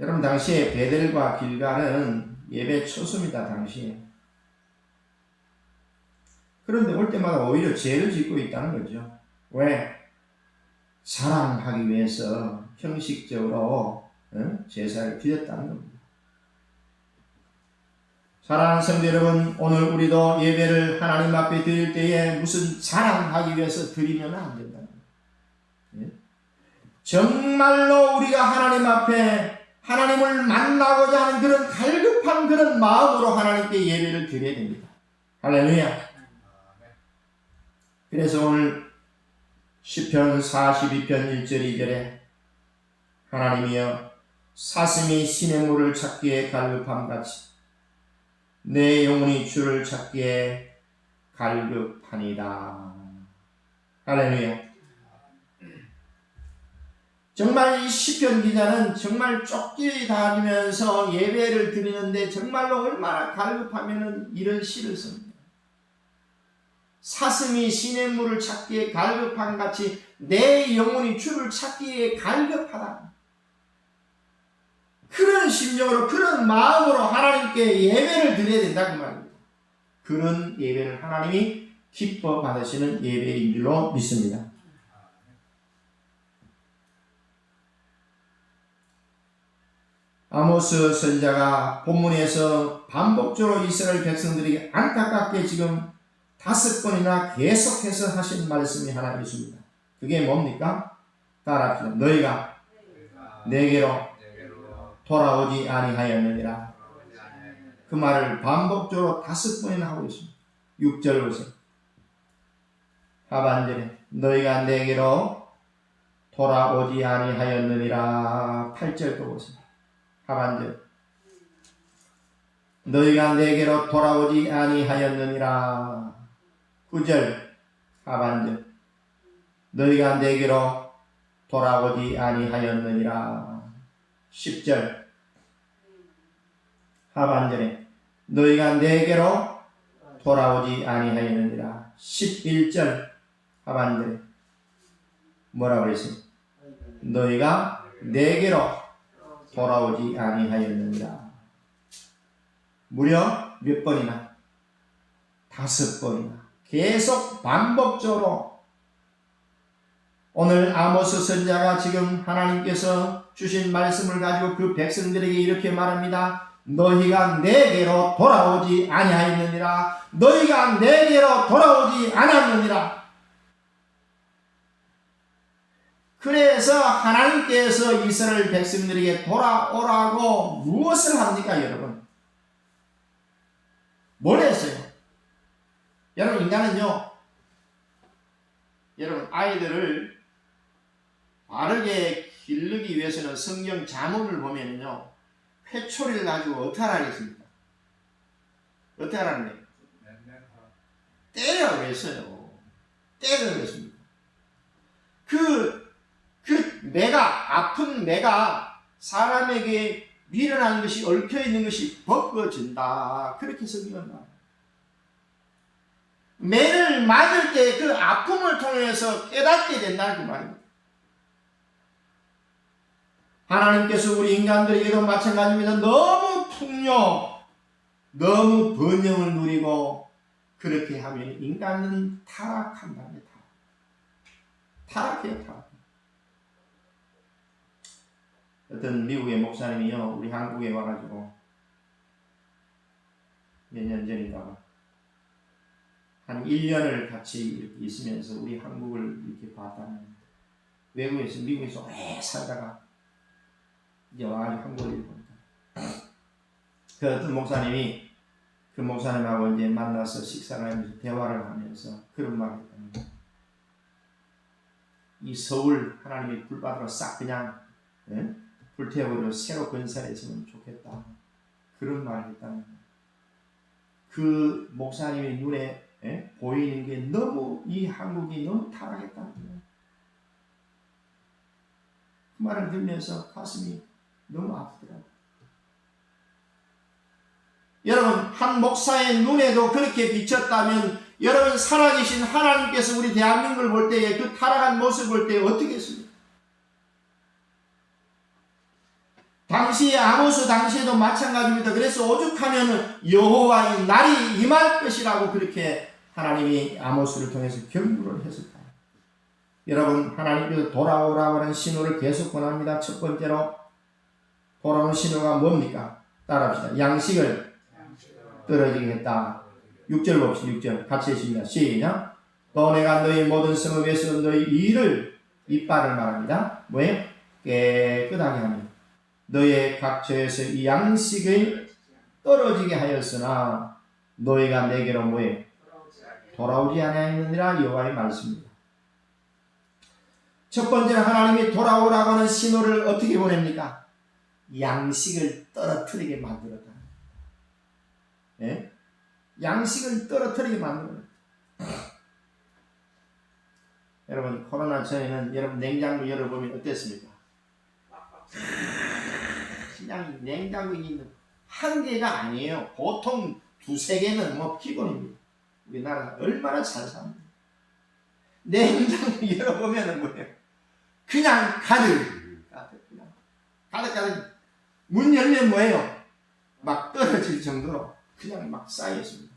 여러분 당시에 베델과 길가는 예배 초소입니다. 당시에. 그런데 올 때마다 오히려 죄를 짓고 있다는 거죠. 왜? 사랑하기 위해서 형식적으로 어? 제사를 드렸다는 겁니다. 사랑하는 성도 여러분, 오늘 우리도 예배를 하나님 앞에 드릴 때에 무슨 자랑하기 위해서 드리면 안 거예요. 예? 정말로 우리가 하나님 앞에 하나님을 만나고자 하는 그런 갈급한 그런 마음으로 하나님께 예배를 드려야 됩니다. 할렐루야. 그래서 오늘 시편 42편 1절 2절에 하나님이여 사슴이 신의 물을 찾기에 갈급함 같이 내 영혼이 주를 찾기에 갈급하니다. 할렐루야. 정말 이 시편 기자는 정말 쫓기 다니면서 예배를 드리는데 정말로 얼마나 갈급하면은 이런 시를 씁니다. 사슴이 신의 물을 찾기에 갈급한 같이 내 영혼이 주를 찾기에 갈급하다. 그런 심정으로 그런 마음으로 하나님께 예배를 드려야 된다 그 말입니다. 그런 예배를 하나님이 기뻐 받으시는 예배인 줄로 믿습니다. 아모스 선자가 본문에서 반복적으로 이스라엘 백성들에게 안타깝게 지금 다섯 번이나 계속해서 하신 말씀이 하나 있습니다. 그게 뭡니까? 따라합시다. 너희가 내게로 돌아오지 아니하였느니라. 그 말을 반복적으로 다섯 번이나 하고 있습니다. 6절 보세요. 하반절에 너희가 내게로 돌아오지 아니하였느니라. 8절도 보세요. 하반절 너희가 내게로 돌아오지 아니하였느니라. 9절. 하반절 너희가 내게로 돌아오지 아니하였느니라. 10절. 하반절에 너희가 내게로 돌아오지 아니하였느니라. 11절. 하반절에 뭐라고 그랬어요? 너희가 내게로 돌아오지 아니하였느니라. 무려 몇 번이나? 다섯 번이나. 계속 반복적으로 오늘 아모스 선자가 지금 하나님께서 주신 말씀을 가지고 그 백성들에게 이렇게 말합니다. 너희가 내게로 돌아오지 아니하였느니라. 너희가 내게로 돌아오지 않았느니라. 그래서 하나님께서 이스라엘 백성들에게 돌아오라고 무엇을 합니까, 여러분? 뭘 했어요? 여러분, 인간은요, 여러분, 아이들을 바르게 기르기 위해서는 성경 자문을 보면요, 회초리를 가지고 어떻게 하겠습니까? 어떻게 하라는 거예요? 때려라고 했어요. 때려라고 했습니다. 그그 매가 아픈 매가 사람에게 미련한 것이 얽혀 있는 것이 벗겨진다. 그렇게 성경은 말. 매를 맞을 때 그 아픔을 통해서 깨닫게 된다는 그 말입니다. 하나님께서 우리 인간들에게도 마찬가지입니다. 너무 풍요, 너무 번영을 누리고 그렇게 하면 인간은 타락한다는 타락. 타락해요, 타락. 어떤 미국의 목사님이요, 우리 한국에 와가지고, 몇 년 전인가, 한 1년을 같이 이렇게 있으면서 우리 한국을 이렇게 봤다는, 외국에서, 미국에서 오래 살다가, 이제 와가지고 한국을 보니까, 그 어떤 목사님이, 그 목사님하고 이제 만나서 식사를 하면서 대화를 하면서 그런 말을 했다는 거예요. 이 서울 하나님의 불바다로 싹 그냥, 예? 불태워버려 새로 건설했으면 좋겠다. 그런 말을 했다는. 그 목사님의 눈에 에? 보이는 게 너무 이 한국이 너무 타락했다는 거예요. 그 말을 들으면서 가슴이 너무 아프더라고요. 여러분 한 목사의 눈에도 그렇게 비쳤다면 여러분 살아계신 하나님께서 우리 대한민국을 볼 때에 그 타락한 모습을 볼때 어떻게 했습니까? 당시에 아모스 당시에도 마찬가지입니다. 그래서 오죽하면 여호와의 날이 임할 것이라고 그렇게 하나님이 아모스를 통해서 경고를 했을까요? 여러분 하나님께서 돌아오라고 하는 신호를 계속 권합니다. 첫 번째로 돌아오는 신호가 뭡니까? 따라합시다. 양식을 떨어지게 했다. 6절 봅시다. 6절 같이 했습니다. 시작. 또 내가 너희 모든 성읍에서 너희 일을 이빨을 말합니다. 뭐예요? 깨끗하게 하며 너희의 각처에서 이 양식을 떨어지게 하였으나 너희가 내게로 뭐예요? 돌아오지 아니하느니라 여호와의 말씀입니다. 첫 번째는 하나님이 돌아오라고 하는 신호를 어떻게 보냅니까? 양식을 떨어뜨리게 만들었다. 예? 양식을 떨어뜨리게 만들었다. 여러분 코로나 전에는 여러분 냉장고 열어보면 어땠습니까? 그냥 냉장고에 있는 한 개가 아니에요. 보통 두세 개는 뭐 기본입니다. 우리나라 얼마나 잘 삽니다. 냉장고 열어보면 뭐예요? 그냥 가득, 가득, 그냥 가득, 가득. 문 열면 뭐예요? 막 떨어질 정도로 그냥 막 쌓여있습니다.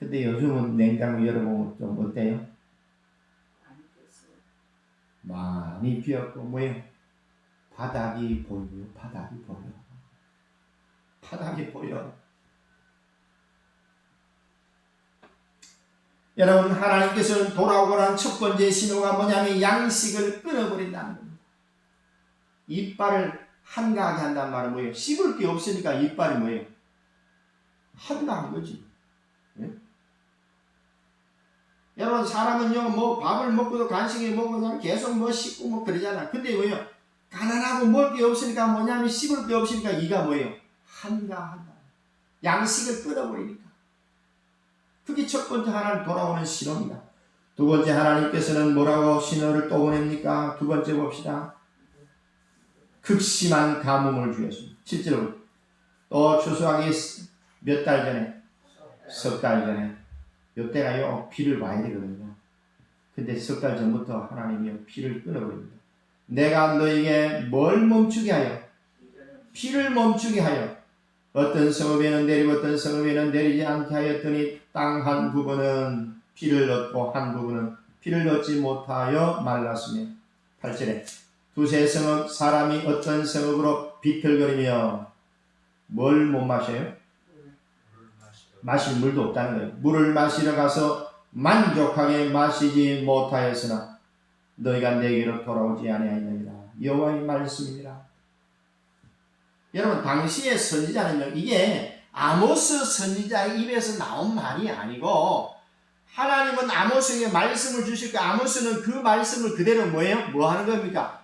근데 요즘은 냉장고 열어보면 좀 어때요? 많이 비었고 뭐예요? 바닥이 보여요. 바닥이 보여. 바닥이 보여. 여러분 하나님께서는 돌아오라는 첫 번째 신호가 뭐냐면 양식을 끊어버린다는 겁니다. 이빨을 한가하게 한다는 말은 뭐예요? 씹을 게 없으니까 이빨이 뭐예요? 한가한 거지. 예? 여러분 사람은요 뭐 밥을 먹고도 간식을 먹고 계속 뭐 씹고 뭐 그러잖아. 근데 뭐예요? 가난하고 먹을 게 없으니까 뭐냐면 씹을 게 없으니까 이가 뭐예요? 한가하다. 양식을 끊어버리니까. 그게 첫 번째 하나님 돌아오는 신호입니다. 두 번째 하나님께서는 뭐라고 신호를 또 보냅니까? 두 번째 봅시다. 극심한 가뭄을 주였습니다. 실제로 또 추수하기 몇 달 전에 석 달 전에 요때가요 비를 와야 되거든요. 근데 석 달 전부터 하나님이 비를 끊어버립니다. 내가 너에게 뭘 멈추게 하여 비를 멈추게 하여 어떤 성읍에는 내리고 어떤 성읍에는 내리지 않게 하였더니 땅 한 부분은 비를 얻고 한 부분은 비를 얻지 못하여 말랐으며 8절에 두세 성읍 사람이 어떤 성읍으로 비틀거리며 뭘 못 마셔요? 마실 물도 없다는 거예요. 물을 마시러 가서 만족하게 마시지 못하였으나 너희가 내게로 돌아오지 아니하느니라. 여호와의 말씀입니다. 여러분 당시의 선지자는요 이게 아모스 선지자의 입에서 나온 말이 아니고 하나님은 아모스에게 말씀을 주실까 아모스는 그 말씀을 그대로 뭐예요? 뭐 하는 겁니까?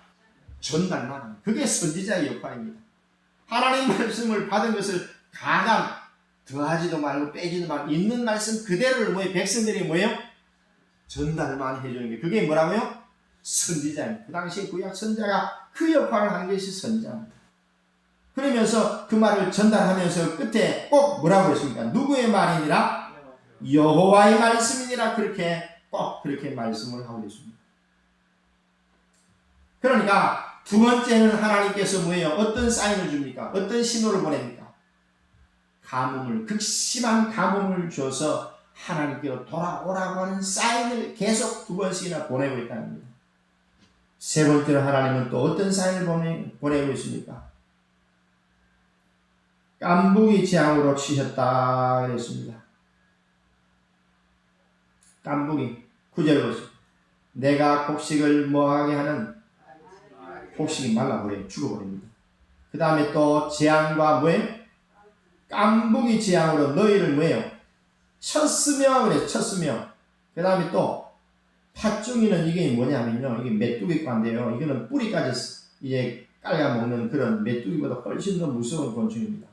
전달만 하는 그게 선지자의 역할입니다. 하나님 말씀을 받은 것을 가감 더하지도 말고 빼지도 말고 있는 말씀 그대로를 뭐예요? 백성들이 뭐예요? 전달만 해주는 게 그게 뭐라고요? 선지자입니다. 그 당시에 구약 선자가 그 역할을 하는 것이 선지자입니다. 그러면서 그 말을 전달하면서 끝에 꼭 뭐라고 했습니까? 누구의 말이니라? 여호와의 말씀이니라 그렇게 꼭 그렇게 말씀을 하고 있습니다. 그러니까 두 번째는 하나님께서 뭐예요? 어떤 사인을 줍니까? 어떤 신호를 보냅니까? 가뭄을 극심한 가뭄을 줘서 하나님께로 돌아오라고 하는 사인을 계속 두 번씩이나 보내고 있다는 겁니다. 세 번째로 하나님은 또 어떤 보내, 보내고 있습니까? 깐부기 재앙으로 치셨다 그랬습니다. 깐부기 구절 보세요. 내가 곡식을 뭐하게 하는 곡식이 말라버려요. 죽어버립니다. 그 다음에 또 재앙과 뭐예요? 깐부기 재앙으로 너희를 뭐예요? 쳤으며 그래 쳤으며 그 다음에 또 팥중이는 이게 뭐냐면요. 이게 메뚜기과인데요. 이거는 뿌리까지 이제 깔아먹는 그런 메뚜기보다 훨씬 더 무서운 곤충입니다.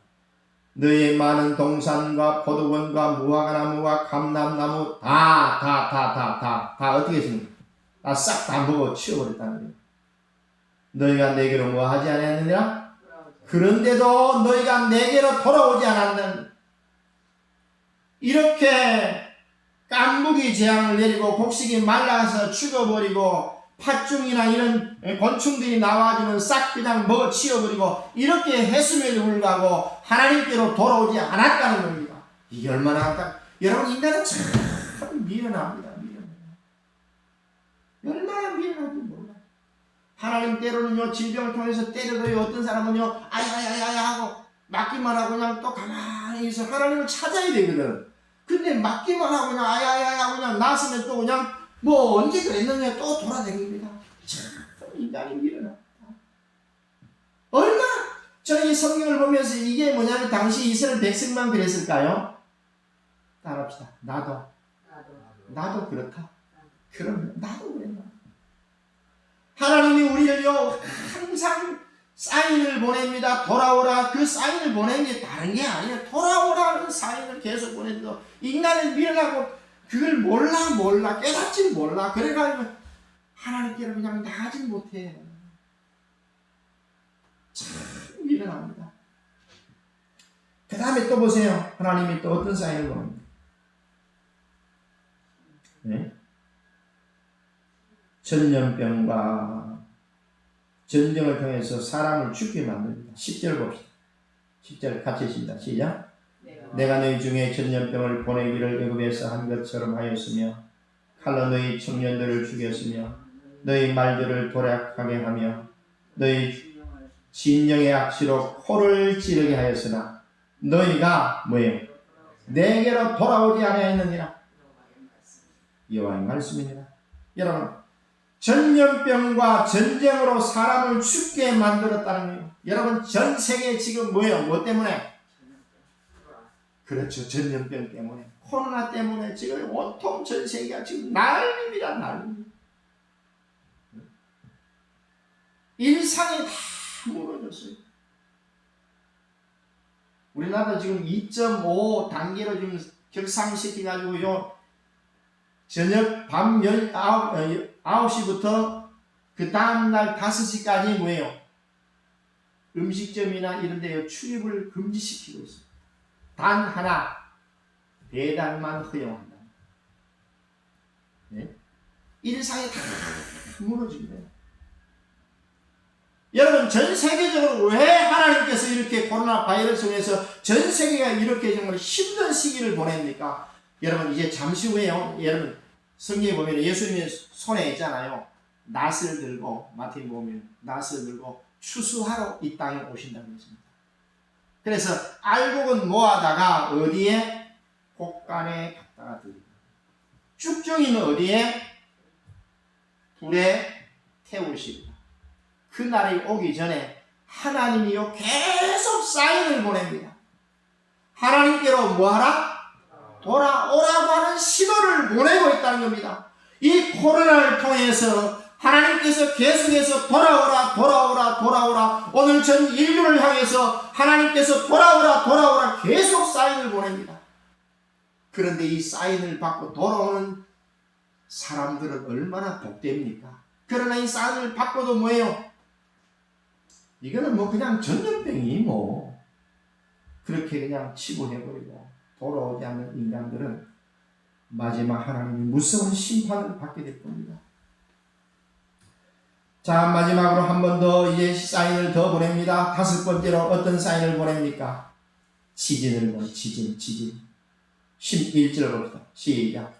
너의 많은 동산과 포도원과 무화과나무와 감람나무 다 다 다 다 다 다 어떻게 했습니까? 다 싹 다 먹어 치워버렸다는 거예요. 너희가 내게로 뭐 하지 않았느냐? 그런데도 너희가 내게로 돌아오지 않았는 이렇게 깐무기 재앙을 내리고 곡식이 말라서 죽어버리고 팥중이나 이런 곤충들이 나와주면 싹 그냥 먹어 치워버리고 이렇게 했음에도 불구하고 하나님께로 돌아오지 않았다는 겁니다. 이게 얼마나 아까 여러분 인간은 참 미련합니다. 얼마나 미련한지 몰라. 하나님 때로는요 질병을 통해서 때려도요 어떤 사람은요 아야야야야 하고 맞기만 하고 그냥 또 가만히 있어 하나님을 찾아야 되거든. 근데 맞기만 하고 그냥 아야야야 그냥 나서면 또 그냥 뭐 언제 그랬느냐 또 돌아다닙니다. 참 인간이 미련하다. 얼마나 저는 이 성경을 보면서 이게 뭐냐면 당시 이스라엘 백성만 그랬을까요? 따라합시다. 나도 나도 그렇다. 그러면 나도 그랬나? 하나님이 우리를요 항상 사인을 보냅니다. 돌아오라 그 사인을 보내는 게 다른 게 아니에요. 돌아오라는 사인을 계속 보내도 인간을 미련하고 그걸 몰라 몰라 깨닫지 몰라 그래가지고 하나님께로 그냥 나가지 못해. 참 미련합니다. 그 다음에 또 보세요. 하나님이 또 어떤 사인을 보냅니까? 네? 전염병과 전쟁을 통해서 사람을 죽게 만듭니다. 10절 봅시다. 10절 같이 읽습니다. 시작. 내가 너희 중에 전염병을 보내기를 애굽에서 한 것처럼 하였으며 칼로 너희 청년들을 죽였으며 너희 말들을 도략하게 하며 너희 진영의 악시로 코를 찌르게 하였으나 너희가 뭐예요? 내게로 돌아오지 아니하였느니라. 여호와의 말씀입니다. 여러분 전염병과 전쟁으로 사람을 죽게 만들었다는 거예요. 여러분 전 세계 지금 뭐예요? 뭐 때문에? 그렇죠. 전염병 때문에 코로나 때문에 지금 온통 전 세계가 지금 난립니다. 난립. 일상이 다 무너졌어요. 우리나라 지금 2.5 단계로 지금 격상시켜 가지고요. 저녁 밤 19, 9 시부터 그 다음날 5시까지 뭐예요? 음식점이나 이런 데 출입을 금지시키고 있어요. 단 하나, 배달만 허용한다. 네? 일상이 다 무너집니다. 여러분, 전 세계적으로 왜 하나님께서 이렇게 코로나 바이러스 중에서 전 세계가 이렇게 정말 힘든 시기를 보냅니까? 여러분, 이제 잠시 후에요. 여러분, 성경에 보면 예수님의 손에 있잖아요. 낫을 들고, 마태에 보면 낫을 들고 추수하러 이 땅에 오신다는 것입니다. 그래서 알곡은 모아다가 어디에? 곡간에 갖다가 드립니다. 쭉정이는 어디에? 불에 태우십니다. 그 날이 오기 전에 하나님이요 계속 사인을 보냅니다. 하나님께로 뭐하라? 돌아오라고 하는 신호를 보내고 있다는 겁니다. 이 코로나를 통해서 하나님께서 계속해서 돌아오라, 돌아오라, 돌아오라. 오늘 전 인류를 향해서 하나님께서 돌아오라, 돌아오라 계속 사인을 보냅니다. 그런데 이 사인을 받고 돌아오는 사람들은 얼마나 복됩니까? 그러나 이 사인을 받고도 뭐예요? 이거는 뭐 그냥 전염병이 뭐 그렇게 그냥 치부해버리고 돌아오지 않는 인간들은 마지막 하나님이 무서운 심판을 받게 될 겁니다. 자, 마지막으로 한 번 더 이제 사인을 더 보냅니다. 다섯 번째로 어떤 사인을 보냅니까? 지진을 보내, 지진, 지진. 11절 봅시다. 시작.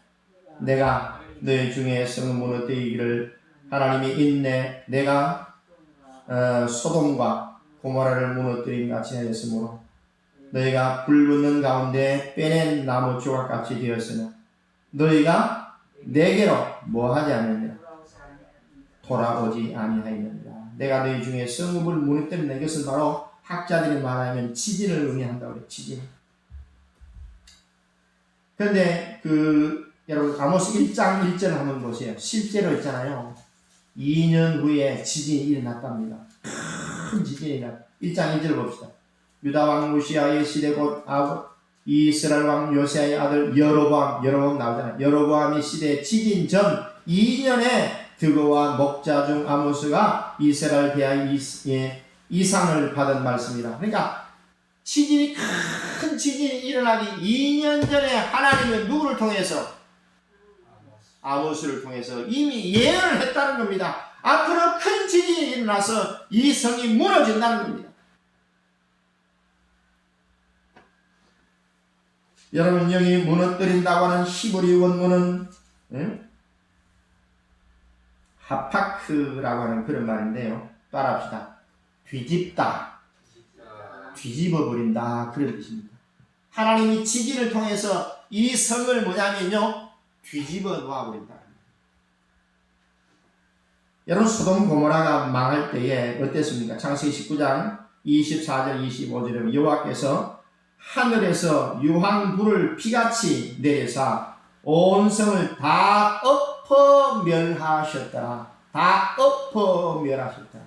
내가 너희 중에 성 무너뜨리기를 하나님이 있네. 내가 어, 소돔과 고모라를 무너뜨린 같이 하였으므로 너희가 불붙는 가운데 빼낸 나무 조각같이 되었으나 너희가 내게로 뭐하지 않느냐 돌아오지 아니하였느니라. 내가 너희 중에 성읍을 무너뜨린 것은 바로 학자들이 말하면 지진을 의미한다고 그래. 지진. 그런데 그 여러분 아모스 1장 1절 한번 보세요. 실제로 있잖아요. 2년 후에 지진이 일어났답니다. 큰 지진이 나. 1장 1절 봅시다. 유다 왕 무시아의 시대 곧 이스라엘 왕 요세아의 아들 여로보암 여로보암 나오잖아요. 여로보암의 시대 지진 전 2년에 드고와 목자 중 아모스가 이스라엘 대하 예, 이상을 받은 말씀이다. 그러니까 지진이 큰 지진이 일어나기 2년 전에 하나님은 누구를 통해서 아모스를 통해서 이미 예언을 했다는 겁니다. 앞으로 큰 지진이 일어나서 이 성이 무너진다는 겁니다. 여러분 여기 무너뜨린다고 하는 히브리 원문은 응? 하파크라고 하는 그런 말인데요. 따라합시다. 뒤집다, 뒤집어 버린다 그런 뜻입니다. 하나님이 지진을 통해서 이 성을 뭐냐면요 뒤집어 놓아 버린다. 여러분 소돔 고모라가 망할 때에 어땠습니까? 창세기 19장 24절 25절에 여호와께서 하늘에서 유황불을 피같이 내려사 온 성을 다 엎어 멸하셨더라. 다 엎어 멸하셨더라.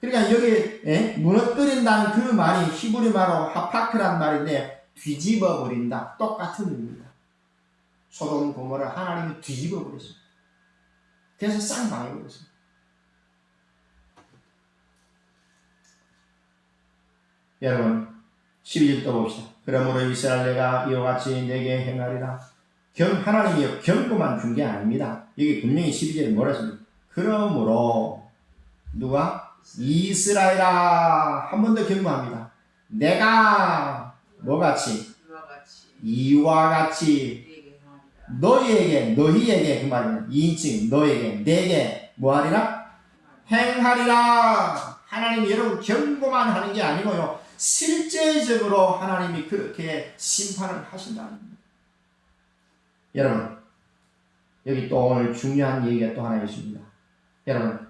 그러니까 여기 예? 무너뜨린다는 그 말이 히브리 말로 하파크란 말인데 뒤집어 버린다. 똑같은 의미입니다. 소돔 고모를 하나님이 뒤집어 버렸습니다. 그래서 싹 망해버렸습니다. 여러분 12절 또 봅시다. 그러므로 이스라엘 내가 이와 같이 내게 행하리라. 겸, 하나님이 경고만 준 게 아닙니다. 여기 분명히 12절에 뭐라 했습니까? 그러므로 누가 이스라엘아 한 번 더 경고합니다. 내가 뭐같이 이와 같이. 너희에게 너희에게 그 말이면 2인칭 너에게 내게 뭐하리라 행하리라 하나님이 여러분 경고만 하는 게 아니고요 실제적으로 하나님이 그렇게 심판을 하신다는 겁니다 여러분 여기 또 오늘 중요한 얘기가 또 하나 있습니다 여러분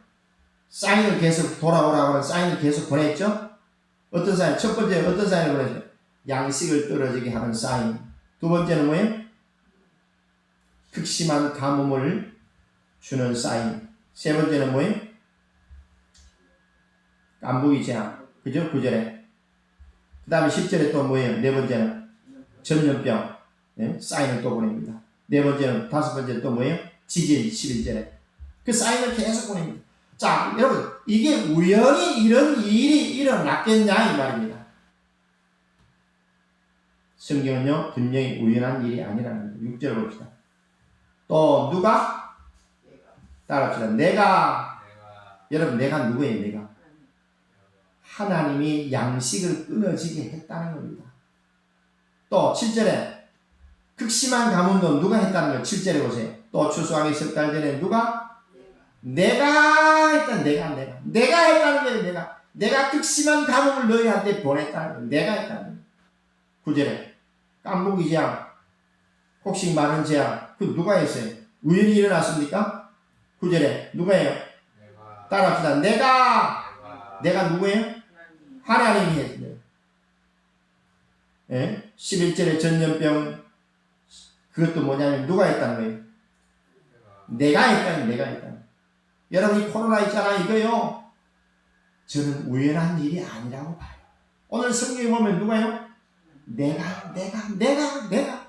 사인을 계속 돌아오라고 사인을 계속 보냈죠 어떤 사인 첫 번째 어떤 사인을 보냈죠 양식을 떨어지게 하는 사인 두 번째는 뭐예요 극심한 가뭄을 주는 사인. 세 번째는 뭐예요? 깐부기 재앙. 그죠? 9절에. 그 다음에 10절에 또 뭐예요? 네 번째는 전염병. 네? 사인을 또 보냅니다. 네 번째는, 다섯 번째는 또 뭐예요? 지진 11절에. 그 사인을 계속 보냅니다. 자, 여러분, 이게 우연히 이런 일이 일어났겠냐, 이 말입니다. 성경은요, 분명히 우연한 일이 아니라는 거예요. 6절 봅시다. 또 누가 따라합시다. 내가 내가 여러분 내가 누구예요? 내가 하나님 하나님이 양식을 끊어지게 했다는 겁니다. 또 7절에 극심한 가뭄도 누가 했다는 거예요? 7절에 보세요. 또 추수하기 석달 전에 누가 내가 했다. 내가 내가 내가 했다는 거예요. 내가 내가 극심한 가뭄을 너희한테 보냈다는 거예요. 내가 했다는 거예요. 9절에 깐부기 재앙 혹시 많은 재앙 그 누가 했어요? 우연히 일어났습니까? 9절에 누가 해요? 따라합시다. 내가 내가 누구예요? 하나님 하나님이 했어요. 예? 11절에 전염병 그것도 뭐냐면 누가 했다는 거예요? 내가 했다는 내가 거예요. 여러분 이 코로나 있잖아 이거요. 저는 우연한 일이 아니라고 봐요. 오늘 성경에 보면 누가요? 내가 내가 내가 내가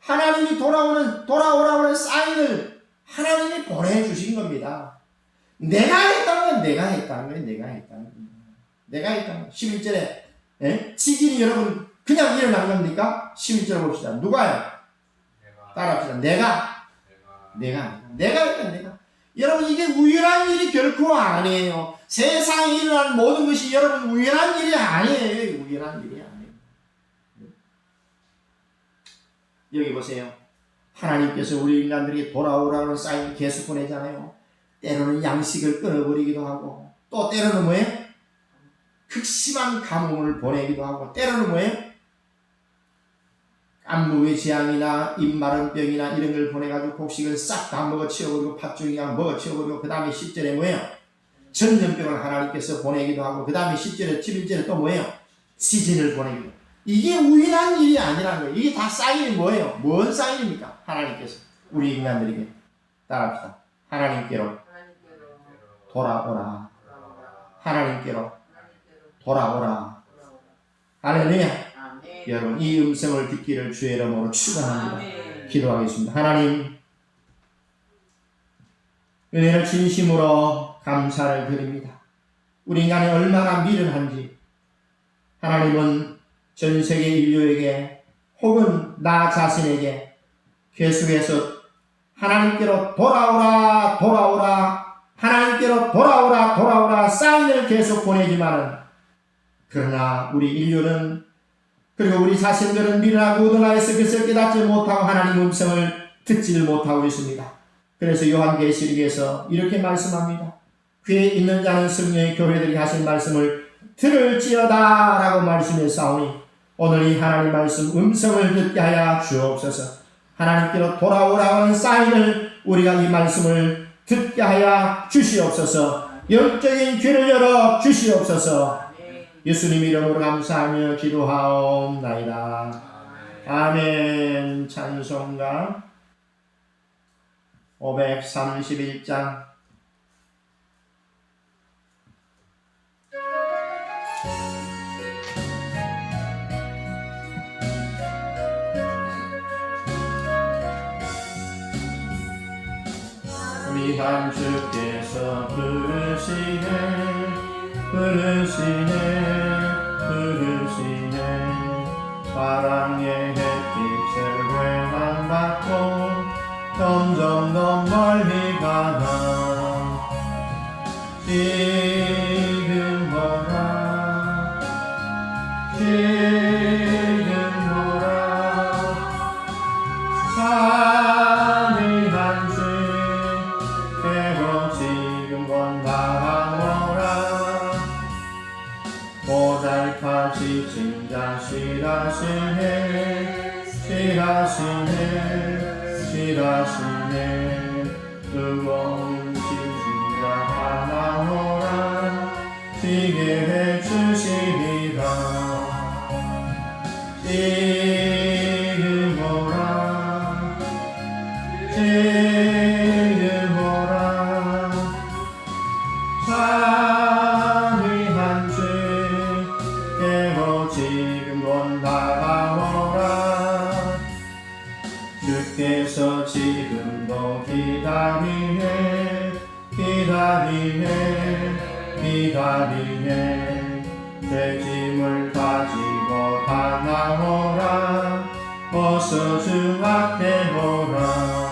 하나님이 돌아오는 돌아오라고 하는 사인을 하나님이 보내주신 겁니다. 내가 했다는 건 내가 했다는 거예요. 내가 했다는 거예요. 내가 거예요. 11절에 예? 지진이 여러분 그냥 일어난 겁니까? 11절 봅시다. 누가요? 내가 따라합시다. 내가 내가 내가 내가 내가 여러분 이게 우연한 일이 결코 아니에요 세상에 일어나는 모든 것이 여러분 우연한 일이 아니에요 우연한 일이 아니에요 여기 보세요 하나님께서 우리 인간들에게 돌아오라는 사인을 계속 보내잖아요 때로는 양식을 끊어버리기도 하고 또 때로는 뭐예요? 극심한 가뭄을 보내기도 하고 때로는 뭐예요? 안무의 재앙이나 입마른 병이나 이런 걸 보내가지고 곡식을 싹 다 먹어치워버리고 팥죽이랑 먹어치워버리고 그 다음에 10절에 뭐예요? 전염병을 하나님께서 보내기도 하고 그 다음에 10절에 11절에 또 뭐예요? 지진을 보내기도 이게 우연한 일이 아니라는 거예요 이게 다 사인이 뭐예요? 뭔 사인입니까? 하나님께서 우리 인간들에게 따라합시다 하나님께로 돌아오라 하나님께로 돌아오라 아멘. 여러분 이 음성을 듣기를 주의 이름으로 축원합니다. 기도하겠습니다. 하나님, 은혜를 진심으로 감사를 드립니다. 우리 인간이 얼마나 미련한지 하나님은 전 세계 인류에게 혹은 나 자신에게 계속해서 하나님께로 돌아오라 돌아오라 하나님께로 돌아오라 돌아오라 사인을 계속 보내지만은 그러나 우리 인류는 그리고 우리 자신들은 미련하고 우둔하여서 그것을 깨닫지 못하고 하나님 음성을 듣지를 못하고 있습니다. 그래서 요한계시록에서 이렇게 말씀합니다. 귀에 있는 자는 성령의 교회들이 하신 말씀을 들을지어다 라고 말씀해 싸우니 오늘 이 하나님 말씀 음성을 듣게 하여 주옵소서 하나님께로 돌아오라고 하는 사인을 우리가 이 말씀을 듣게 하여 주시옵소서 영적인 귀를 열어 주시옵소서. 예수님 이름으로 감사하며 기도하옵나이다. 아멘. 찬송가 531장. 위한 주께서 부르시네 부르시네 사랑의 햇빛을 외만받고 점점 더 멀리 가나 주께서 지금도 기다리네 기다리네 기다리네. 내 짐을 가지고 다 나오라 어서 주 앞에 오라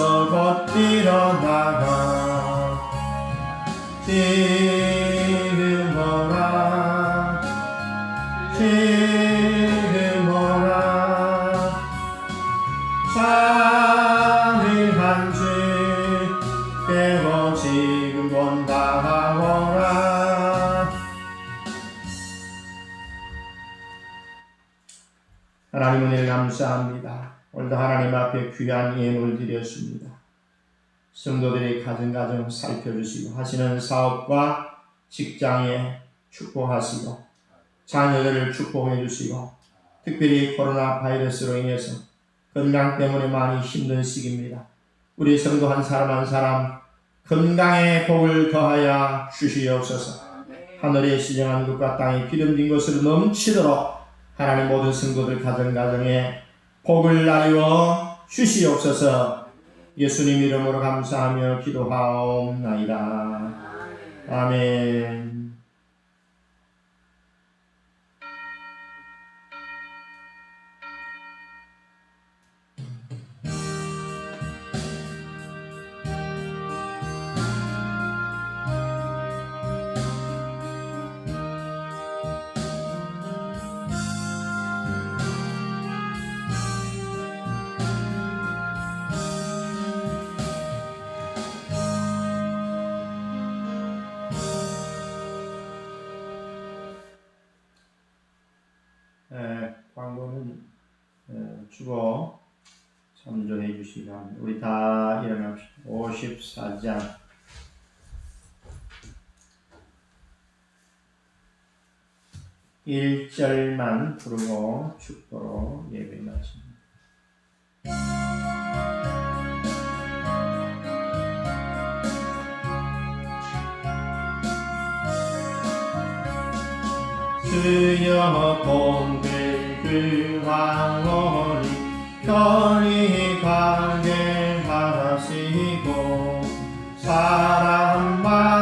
어서 곧 일어나라. 지 귀한 예물 드렸습니다 성도들의 가정가정 살펴주시고 하시는 사업과 직장에 축복하시고 자녀들을 축복해 주시고 특별히 코로나 바이러스로 인해서 건강 때문에 많이 힘든 시기입니다. 우리 성도 한 사람 한 사람 건강의 복을 더하여 주시옵소서. 하늘에 시정한 것과 땅에 기름진 것으로 넘치도록 하나님 모든 성도들 가정 가정에 복을 나누어 주시옵소서. 예수님 이름으로 감사하며 기도하옵나이다. 아멘. 에, 주고 참조해 주시기 바랍니다. 우리 다 일어납시다. 54장 1절만 부르고 축도로 예배 마칩니다. 주여 본들 그 황홀이 편히 가게 하시고 사람마다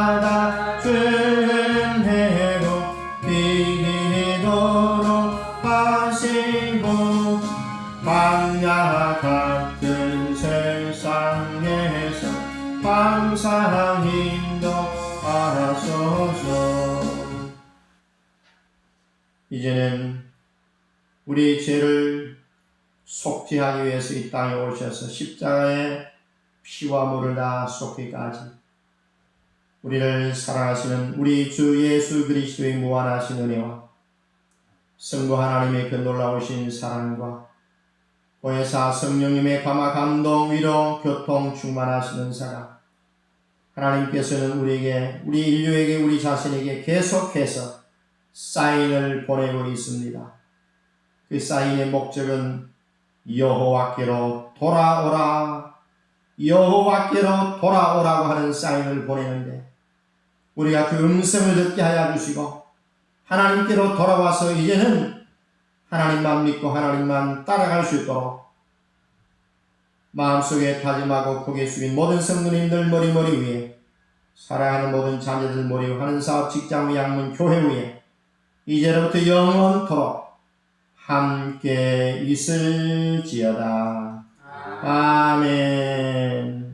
주는 해로 비도록 하시고 광야 같은 세상에서 항상 인도하소서. 이제는 우리 죄를 속죄하기 위해서 이 땅에 오셔서 십자가에 피와 물을 다 쏟기까지 우리를 사랑하시는 우리 주 예수 그리스도의 무한하신 은혜와 성부 하나님의 그 놀라우신 사랑과 보혜사 성령님의 감화 감동 위로 교통 충만하시는 사랑 하나님께서는 우리에게 우리 인류에게 우리 자신에게 계속해서 사인을 보내고 있습니다. 그 사인의 목적은 여호와께로 돌아오라. 여호와께로 돌아오라고 하는 사인을 보내는데 우리가 그 음성을 듣게 하여 주시고 하나님께로 돌아와서 이제는 하나님만 믿고 하나님만 따라갈 수 있도록 마음속에 다짐하고 고개 숙인 모든 성도님들 머리머리 위에 사랑하는 모든 자녀들 머리 위 하는 사업 직장 위 양문 교회 위에 이제로부터 영원토록 함께 있을지어다. 아멘.